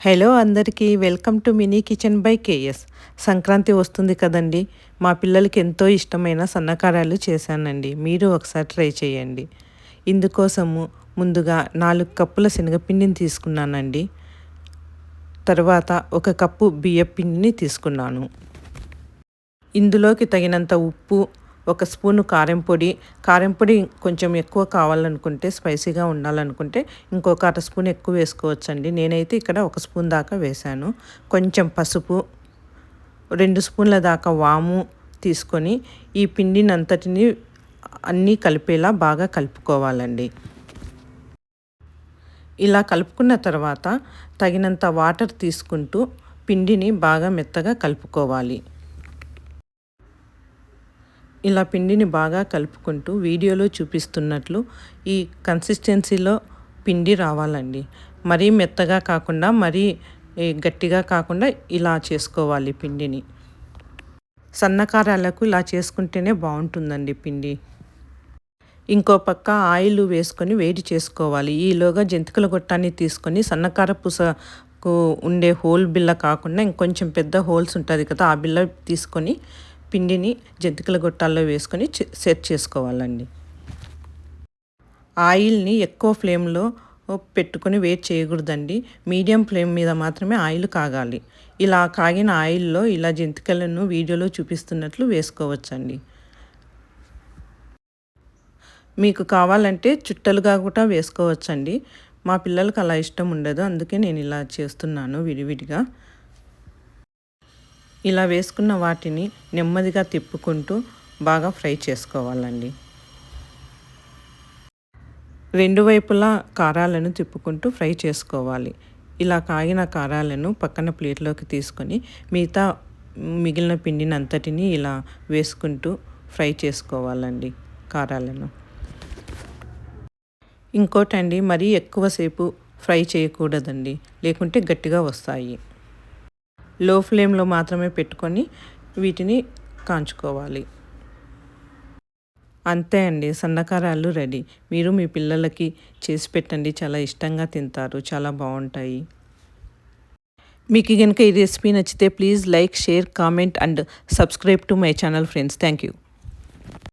Hello అందరికీ welcome to mini kitchen by KS Sankranti వస్తుంది కదండి. మా పిల్లలకి ఎంతో ఇష్టమైన సన్నకారాలు చేశానండి. మీరు ఒకసారి ట్రై చేయండి. ఇందుకోసము ముందుగా నాలుగు కప్పుల శనగపిండిని తీసుకున్నానండి. తర్వాత ఒక కప్పు బియ్యపిండిని తీసుకున్నాను. ఇందులోకి తగినంత ఉప్పు ఒక స్పూను కారం పొడి కారం పొడి కొంచెం ఎక్కువ కావాలనుకుంటే స్పైసీగా ఉండాలనుకుంటే ఇంకొక అర స్పూన్ ఎక్కువ వేసుకోవచ్చండి. నేనైతే ఇక్కడ ఒక స్పూన్ దాకా వేశాను. కొంచెం పసుపు రెండు స్పూన్ల దాకా వాము తీసుకొని ఈ పిండిని అంతటిని అన్నీ కలిపేలా బాగా కలుపుకోవాలండి. ఇలా కలుపుకున్న తర్వాత తగినంత వాటర్ తీసుకుంటూ పిండిని బాగా మెత్తగా కలుపుకోవాలి. ఇలా పిండిని బాగా కలుపుకుంటూ వీడియోలో చూపిస్తున్నట్లు ఈ కన్సిస్టెన్సీలో పిండి రావాలండి. మరీ మెత్తగా కాకుండా మరీ గట్టిగా కాకుండా ఇలా చేసుకోవాలి పిండిని. సన్నకారాలకు ఇలా చేసుకుంటేనే బాగుంటుందండి పిండి. ఇంకో పక్క ఆయిల్ వేసుకొని వేడి చేసుకోవాలి. ఈలోగా జంతికల గొట్టాన్ని తీసుకొని సన్నకార పూసకు ఉండే హోల్ బిల్ల కాకుండా ఇంకొంచెం పెద్ద హోల్స్ ఉంటుంది కదా ఆ బిల్ల తీసుకొని పిండిని జంతికల గొట్టాల్లో వేసుకొని సెట్ చేసుకోవాలండి. ఆయిల్ని ఎక్కువ ఫ్లేమ్లో పెట్టుకొని వేట్ చేయకూడదండి. మీడియం ఫ్లేమ్ మీద మాత్రమే ఆయిల్ కాగాలి. ఇలా కాగిన ఆయిల్లో ఇలా జంతికలను వీడియోలో చూపిస్తున్నట్లు వేసుకోవచ్చండి. మీకు కావాలంటే చుట్టలుగా కూడా వేసుకోవచ్చండి. మా పిల్లలకు అలా ఇష్టం ఉండదు. అందుకే నేను ఇలా చేస్తున్నాను విడివిడిగా. ఇలా వేసుకున్న వాటిని నెమ్మదిగా తిప్పుకుంటూ బాగా ఫ్రై చేసుకోవాలండి. రెండు వైపులా కారాలను తిప్పుకుంటూ ఫ్రై చేసుకోవాలి. ఇలా కాగిన కారాలను పక్కన ప్లేట్లోకి తీసుకొని మిగతా మిగిలిన పిండిని అంతటిని ఇలా వేసుకుంటూ ఫ్రై చేసుకోవాలండి కారాలను. ఇంకోటండి మరీ ఎక్కువసేపు ఫ్రై చేయకూడదండి లేకుంటే గట్టిగా వస్తాయి. లో ఫ్లేమ్లో మాత్రమే పెట్టుకొని వీటిని కాంచుకోవాలి. అంతే అండి సన్నకారాలు రెడీ. మీరు మీ పిల్లలకి చేసి పెట్టండి చాలా ఇష్టంగా తింటారు చాలా బాగుంటాయి. మీకు కనుక ఈ రెసిపీ నచ్చితే please like share comment and subscribe to my channel friends. Thank you.